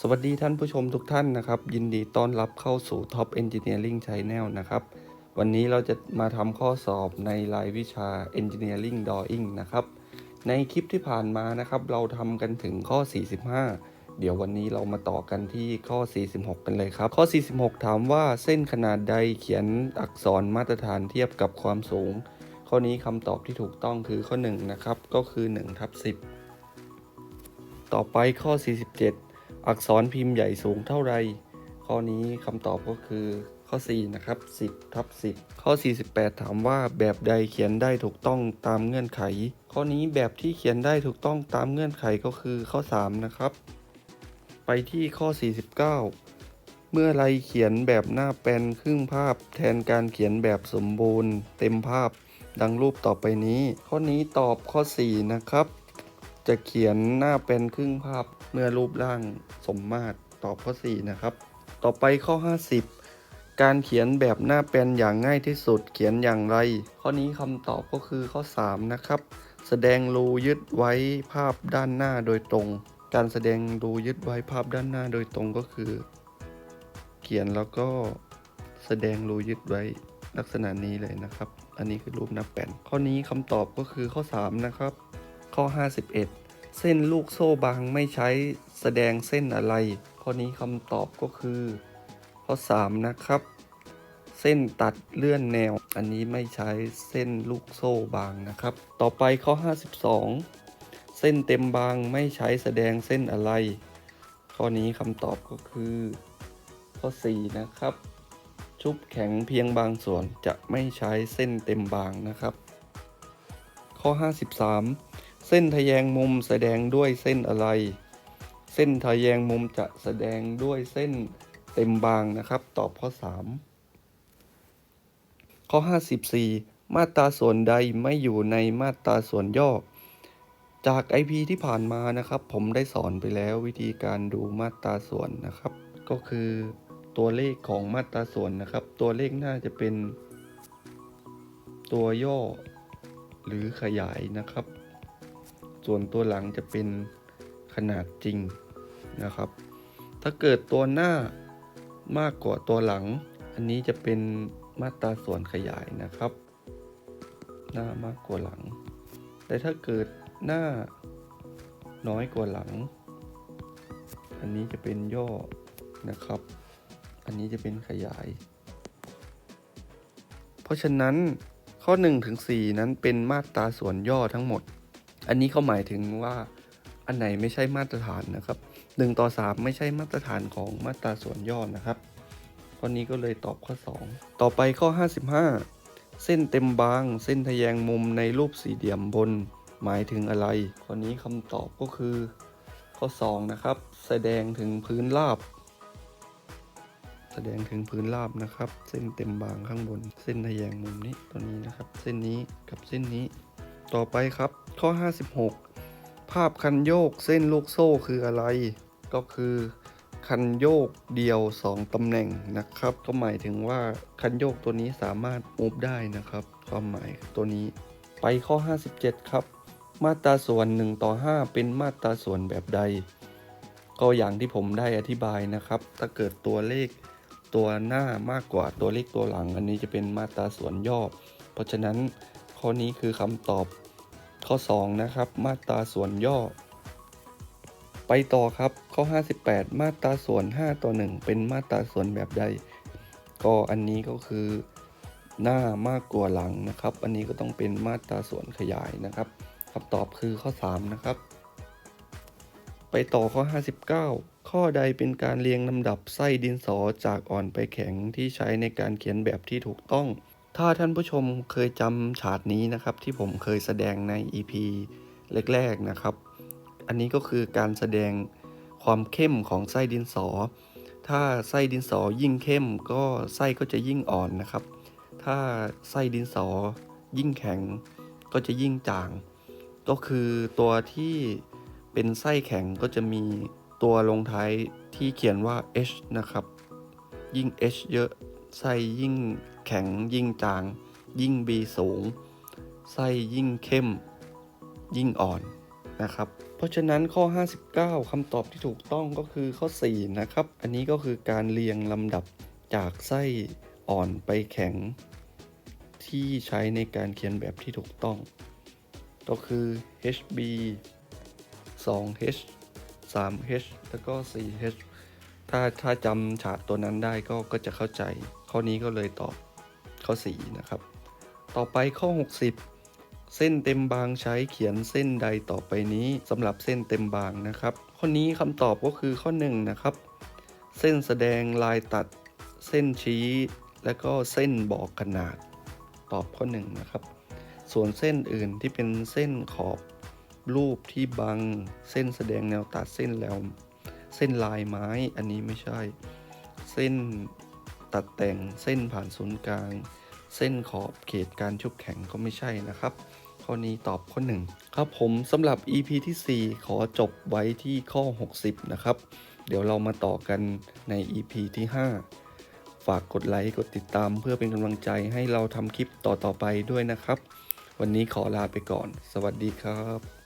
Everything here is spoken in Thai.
สวัสดีท่านผู้ชมทุกท่านนะครับ ยินดีต้อนรับเข้าสู่ Top Engineering Channel นะครับ วันนี้เราจะมาทำข้อสอบในรายวิชา Engineering Drawing นะครับ ในคลิปที่ผ่านมานะครับ เราทำกันถึงข้อ 45 เดี๋ยววันนี้เรามาต่อกันที่ข้อ 46 กันเลยครับ ข้อ 46 ถามว่าเส้นขนาดใดเขียนอักษรมาตรฐานเทียบกับความสูง ข้อนี้คำตอบที่ถูกต้องคือข้อ 1 นะครับ ก็คือ1ทับ10 ต่อไปข้อ 47 อักษรพิมพ์ใหญ่สูงเท่าไร ข้อนี้คำตอบก็คือข้อ 4 นะครับ 10ทับ10 ข้อ 48 ถามว่าแบบใดเขียนได้ถูกต้องตามเงื่อนไข ข้อนี้แบบที่เขียนได้ถูกต้องตามเงื่อนไขก็คือข้อ 3 นะครับ ไปที่ข้อ 49 เมื่อไรเขียนแบบหน้าแปลนครึ่งภาพ แทนการเขียนแบบสมบูรณ์ เต็มภาพ ดังรูปต่อไปนี้ ข้อนี้ตอบข้อ 4 นะครับ จะเขียนหน้าเป็นครึ่งภาพเมื่อรูปร่างสมมาตรตอบข้อ 4 นะครับ ต่อไปข้อ 50 การเขียนแบบหน้าเป็นอย่างง่ายที่สุดเขียนอย่างไร ข้อนี้คำตอบก็คือข้อ 3 นะครับ แสดงรูยึดไว้ภาพด้านหน้าโดยตรง การแสดงรูยึดไว้ภาพด้านหน้าโดยตรงก็คือ เขียนแล้วก็แสดงรูยึดไว้ลักษณะนี้เลยนะครับ อันนี้คือรูปหน้าแป้นข้อนี้คำตอบก็คือข้อ 3 นะครับ ข้อ 51 เส้นลูกโซ่บางไม่ใช้แสดงเส้นอะไร ข้อนี้คำตอบก็คือ ข้อ 3 นะครับ เส้นตัดเลื่อนแนว อันนี้ไม่ใช้เส้นลูกโซ่บางนะครับ ต่อไปข้อ 52 เส้นเต็มบางไม่ใช้แสดงเส้นอะไร ข้อนี้คำตอบก็คือ ข้อ 4 นะครับ ชุบแข็งเพียงบางส่วนจะไม่ใช้เส้นเต็มบางนะครับข้อ 53 เส้นทะแยงมุมแสดงด้วยเส้นอะไร เส้นทะแยงมุมจะแสดงด้วยเส้นเต็มบางนะครับ ตอบข้อ 3 ข้อ 54 มาตราส่วนใดไม่อยู่ในมาตราส่วนย่อ จาก IP ที่ผ่านมานะครับ ผมได้สอนไปแล้ววิธีการดูมาตราส่วนนะครับ ก็คือตัวเลขของมาตราส่วนนะครับ ตัวเลขน่าจะเป็น ตัวย่อ หรือขยายนะครับ ส่วนตัวหลังจะเป็นขนาดจริงนะครับ ถ้าเกิดตัวหน้ามากกว่าตัวหลัง อันนี้จะเป็นมาตราส่วนขยายนะครับ หน้ามากกว่าหลัง แต่ถ้าเกิดหน้าน้อยกว่าหลัง อันนี้จะเป็นย่อนะครับ อันนี้จะเป็นขยาย เพราะฉะนั้นข้อ1ถึง4นั้นเป็นมาตราส่วนย่อทั้งหมด อันนี้เขาหมายถึงว่าอันไหนไม่ใช่มาตรฐานนะครับ1ต่อ 3 ไม่ใช่มาตรฐานของมาตราส่วนย่อนะครับข้อนี้ก็เลยตอบข้อ 2 ต่อไปข้อ 55 เส้นเต็มบาง เส้นทะแยงมุมในรูปสี่เหลี่ยมบนหมายถึงอะไร ข้อนี้คำตอบก็คือ ข้อ 2 นะครับ แสดงถึงพื้นราบ แสดงถึงพื้นราบนะครับ เส้นเต็มบางข้างบน เส้นทะแยงมุมนี้ตัวนี้นะครับ เส้นนี้กับเส้นนี้ ต่อไปครับ ข้อ 56 ภาพคันโยกเส้นลูกโซ่คืออะไร ก็คือคันโยกเดียว 2 ตำแหน่งนะครับ ก็หมายถึงว่าคันโยกตัวนี้สามารถมูฟได้นะครับ ความหมายตัวนี้ ไปข้อ 57 ครับ มาตราส่วน 1 ต่อ 5 เป็นมาตราส่วนแบบใด ก็อย่างที่ผมได้อธิบายนะครับ ถ้าเกิดตัวเลขตัวหน้ามากกว่าตัวเลขตัวหลัง อันนี้จะเป็นมาตราส่วนย่อ เพราะฉะนั้น ข้อนี้คือคำตอบข้อ 2 นะครับ มาตราส่วนย่อ ไปต่อครับข้อ 58 มาตราส่วน 5 ต่อ 1 เป็นมาตราส่วนแบบใด ก็อันนี้ก็คือหน้ามากกว่าหลังนะครับ อันนี้ก็ต้องเป็นมาตราส่วนขยายนะครับคำตอบคือข้อ 3 นะครับ ไปต่อข้อ 59 ข้อใดเป็นการเรียงลำดับไส้ดินสอจากอ่อนไปแข็งที่ใช้ในการเขียนแบบที่ถูกต้อง ถ้าท่านผู้ชมเคยจำฉากนี้นะครับ ที่ผมเคยแสดงใน EP แรกๆนะครับ อันนี้ก็คือการแสดงความเข้มของไส้ดินสอ ถ้าไส้ดินสอยิ่งเข้ม ก็ไส้ก็จะยิ่งอ่อนนะครับ ถ้าไส้ดินสอยิ่งแข็ง ก็จะยิ่งจาง ก็คือตัวที่เป็นไส้แข็งก็จะมีตัวลงท้ายที่เขียนว่า H นะครับ ยิ่ง H เยอะไส้ยิ่ง แข็งยิ่งจาง ยิ่ง B สูง ไส้ยิ่งเข้ม ยิ่งอ่อนนะครับ เพราะฉะนั้นข้อ 59คำตอบที่ถูกต้องก็คือข้อ 4 นะครับ อันนี้ก็คือการเรียงลำดับจากไส้อ่อนไปแข็ง ที่ใช้ในการเขียนแบบที่ถูกต้อง ก็คือ HB 2H 3H แล้วก็ 4H ถ้าถ้าจำฉาดตัวนั้นได้ก็ก็จะเข้าใจ ข้อนี้ก็เลยตอบ ข้อ 4 นะครับ ต่อไปข้อ 60 เส้นเต็มบางใช้เขียนเส้นใดต่อไปนี้สำหรับเส้นเต็มบางนะครับ ข้อนี้คำตอบก็คือข้อ 1 นะครับ เส้นแสดงลายตัด เส้นชี้ และก็เส้นบอกขนาด ตอบข้อ 1 นะครับ ส่วนเส้นอื่นที่เป็นเส้นขอบรูปที่บังเส้นแสดงแนวตัดเส้นแล้ว เส้นลายไม้อันนี้ไม่ใช่ เส้น ตัดแต่งเส้นผ่านศูนย์กลาง เส้นขอบเขตการชุบแข็งก็ไม่ใช่นะครับ ข้อนี้ตอบข้อ 1 ครับผมสำหรับ EP ที่ 4 ขอจบไว้ที่ข้อ 60 นะครับ เดี๋ยวเรามาต่อกันใน EP ที่ 5 ฝากกดไลค์ กดติดตามเพื่อเป็นกำลังใจให้เราทำคลิปต่อๆไปด้วยนะครับ วันนี้ขอลาไปก่อน สวัสดีครับ